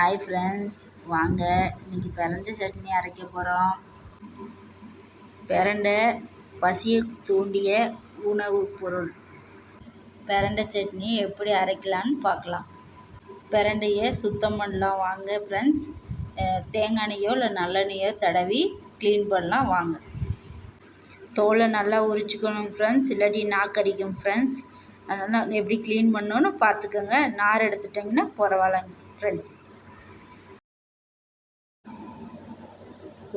Hi friends வாங்க இன்றைக்கி பிரண்டை சட்னி அரைக்க போகிறோம் பிரண்டை பசியை தூண்டிய உணவு பொருள். பிரண்டை சட்னி எப்படி அரைக்கலான்னு பார்க்கலாம். பிறண்டையை சுத்தம் பண்ணலாம். வாங்க ஃப்ரெண்ட்ஸ் தேங்காய் எண்ணெயோ இல்லை நல்லெண்ணையோ தடவி க்ளீன் பண்ணலாம். வாங்க. தோலை நல்லா உரிச்சுக்கணும் ஃப்ரெண்ட்ஸ் இல்லாட்டி நாக்கரிக்கும் ஃப்ரெண்ட்ஸ் அதனால் எப்படி க்ளீன் பண்ணணும்னு பார்த்துக்கோங்க. நார் எடுத்துட்டிங்கன்னா பரவாயில்லங்க ஃப்ரெண்ட்ஸ்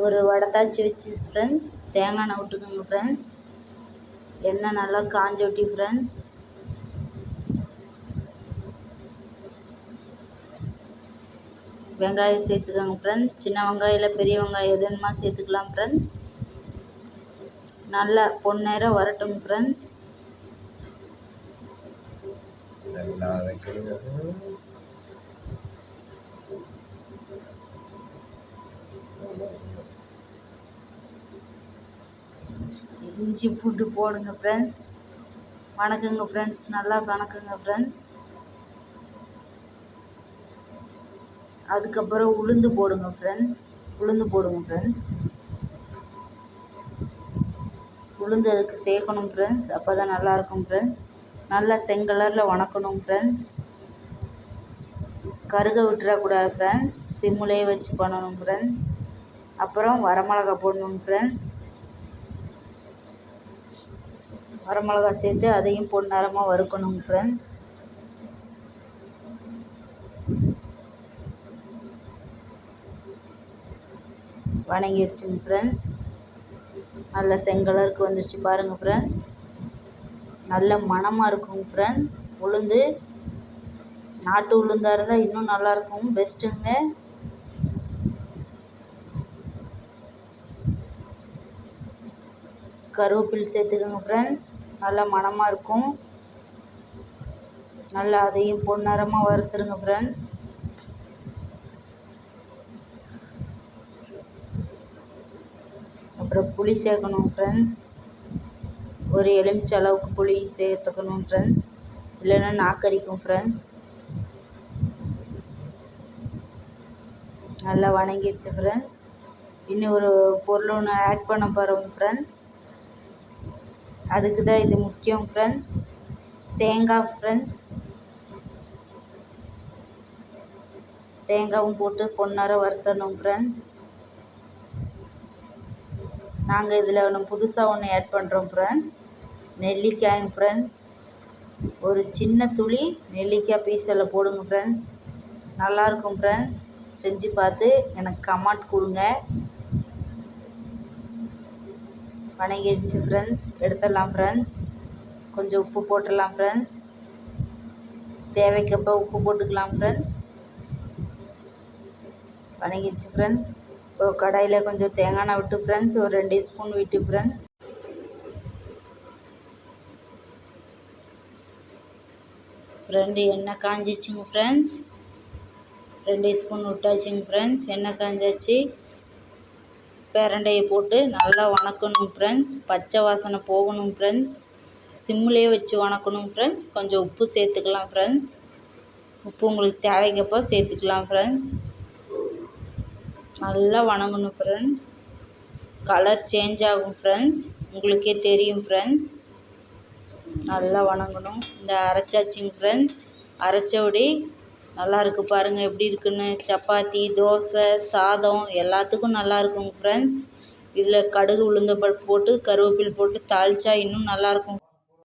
ஒரு வடத்தாச்சி வச்சு ஃப்ரெண்ட்ஸ் தேங்காய் எண்ணெய் விட்டுக்கோங்க ஃப்ரெண்ட்ஸ் எண்ணெய் நல்லா காஞ்சொட்டி ஃப்ரெண்ட்ஸ் வெங்காயம் சேர்த்துக்கோங்க ஃப்ரெண்ட்ஸ் சின்ன வெங்காயம் இல்லை பெரிய வெங்காயம் எது சேர்த்துக்கலாம் ஃப்ரெண்ட்ஸ் நல்லா பொன்னேரம் வரட்டும் ஃப்ரெண்ட்ஸ் நல்லா இஞ்சி பூண்டு போடுங்க ஃப்ரெண்ட்ஸ் வணக்கங்க ஃப்ரெண்ட்ஸ் நல்லா வணக்கங்க ஃப்ரெண்ட்ஸ் அதுக்கப்புறம் உளுந்து போடுங்க ஃப்ரெண்ட்ஸ் உளுந்து போடுங்க ஃப்ரெண்ட்ஸ் உளுந்து அதுக்கு சேர்க்கணும் ஃப்ரெண்ட்ஸ் அப்போ தான் நல்லாயிருக்கும் ஃப்ரெண்ட்ஸ் நல்லா செங்கலரில் வணக்கணும் ஃப்ரெண்ட்ஸ் கருக விட்டுறக்கூடாது ஃப்ரெண்ட்ஸ் சிம்முலேயே வச்சு பண்ணணும் ஃப்ரெண்ட்ஸ் அப்புறம் வரமிளகா போடணும் ஃப்ரெண்ட்ஸ் வரமிளகா சேர்த்து அதையும் பொன்னரமாக வறுக்கணும் ஃப்ரெண்ட்ஸ் வணங்கிருச்சுங்க ஃப்ரெண்ட்ஸ் நல்ல செங்கலருக்கு வந்துருச்சு பாருங்கள் ஃப்ரெண்ட்ஸ் நல்ல மணமாக இருக்கும் ஃப்ரெண்ட்ஸ் உளுந்து. நாட்டு உளுந்தாக இருந்தால் இன்னும் நல்லாயிருக்கும் பெஸ்ட்டுங்க கருவேப்பில் சேர்த்துக்கோங்க ஃப்ரெண்ட்ஸ் நல்லா மணமாக இருக்கும். நல்லா அதையும் பொன்னரமாக வறுத்துருங்க ஃப்ரெண்ட்ஸ் அப்புறம் புளி சேர்க்கணும் ஃப்ரெண்ட்ஸ் ஒரு எலுமிச்சை அளவுக்கு புளி சேர்த்துக்கணும் ஃப்ரெண்ட்ஸ் இல்லைன்னா நாக்கரிக்கும் ஃப்ரெண்ட்ஸ் நல்லா வணங்கிடுச்சு ஃப்ரெண்ட்ஸ் இன்னும் ஒரு பொருள் ஒன்று ஆட் பண்ண போகிறோம் ஃப்ரெண்ட்ஸ் அதுக்கு தான் இது முக்கியம் ஃப்ரெண்ட்ஸ் தேங்காய் ஃப்ரெண்ட்ஸ் தேங்காயும் போட்டு பொன்னரை வறுத்தணும் ஃப்ரெண்ட்ஸ் நாங்கள் இதில் ஒன்று புதுசாக ஒன்று ஆட் பண்ணுறோம் ஃப்ரெண்ட்ஸ் நெல்லிக்காய் ஃப்ரெண்ட்ஸ் ஒரு சின்ன துளி நெல்லிக்காய் பீஸில் போடுங்க ஃப்ரெண்ட்ஸ் நல்லாயிருக்கும் ஃப்ரெண்ட்ஸ் செஞ்சு பார்த்து எனக்கு கமெண்ட் கொடுங்க. வணங்கிடுச்சு ஃப்ரெண்ட்ஸ் எடுத்துடலாம் ஃப்ரெண்ட்ஸ் கொஞ்சம் உப்பு போட்டுடலாம் ஃப்ரெண்ட்ஸ் தேவைக்கப்போ உப்பு போட்டுக்கலாம் ஃப்ரெண்ட்ஸ் வணங்கிடுச்சு ஃப்ரெண்ட்ஸ் இப்போ கடாயில் கொஞ்சம் தேங்காய் எண்ணெய் விட்டு ஃப்ரெண்ட்ஸ் ஒரு ரெண்டு ஸ்பூன் விட்டு ஃப்ரெண்ட்ஸ் ஃப்ரெண்டு எண்ணெய் காஞ்சிச்சுங்க ஃப்ரெண்ட்ஸ் ரெண்டு ஸ்பூன் விட்டாச்சுங்க ஃப்ரெண்ட்ஸ் எண்ணெய் காஞ்சாச்சு. பிரண்டையை போட்டு நல்லா வணக்கணும் ஃப்ரெண்ட்ஸ் பச்சை வாசனை போகணும் ஃப்ரெண்ட்ஸ் சிம்மிலே வச்சு வணக்கணும் ஃப்ரெண்ட்ஸ் கொஞ்சம் உப்பு சேர்த்துக்கலாம் ஃப்ரெண்ட்ஸ் உப்பு உங்களுக்கு தேவைக்கப்போ சேர்த்துக்கலாம் ஃப்ரெண்ட்ஸ் நல்லா வணங்கணும் ஃப்ரெண்ட்ஸ் கலர் சேஞ்ச் ஆகும் ஃப்ரெண்ட்ஸ் உங்களுக்கே தெரியும் ஃப்ரெண்ட்ஸ் நல்லா வணங்கணும். இந்த அரைச்சாச்சிங்க ஃப்ரெண்ட்ஸ் அரைச்சபடி நல்லாயிருக்கு பாருங்கள் எப்படி இருக்குன்னு. சப்பாத்தி தோசை சாதம் எல்லாத்துக்கும் நல்லாயிருக்குங்க ஃப்ரெண்ட்ஸ் இதில் கடுகு உளுந்தம்பருப்பு போட்டு கருவேப்பிலை போட்டு தாளித்தா இன்னும் நல்லாயிருக்கும்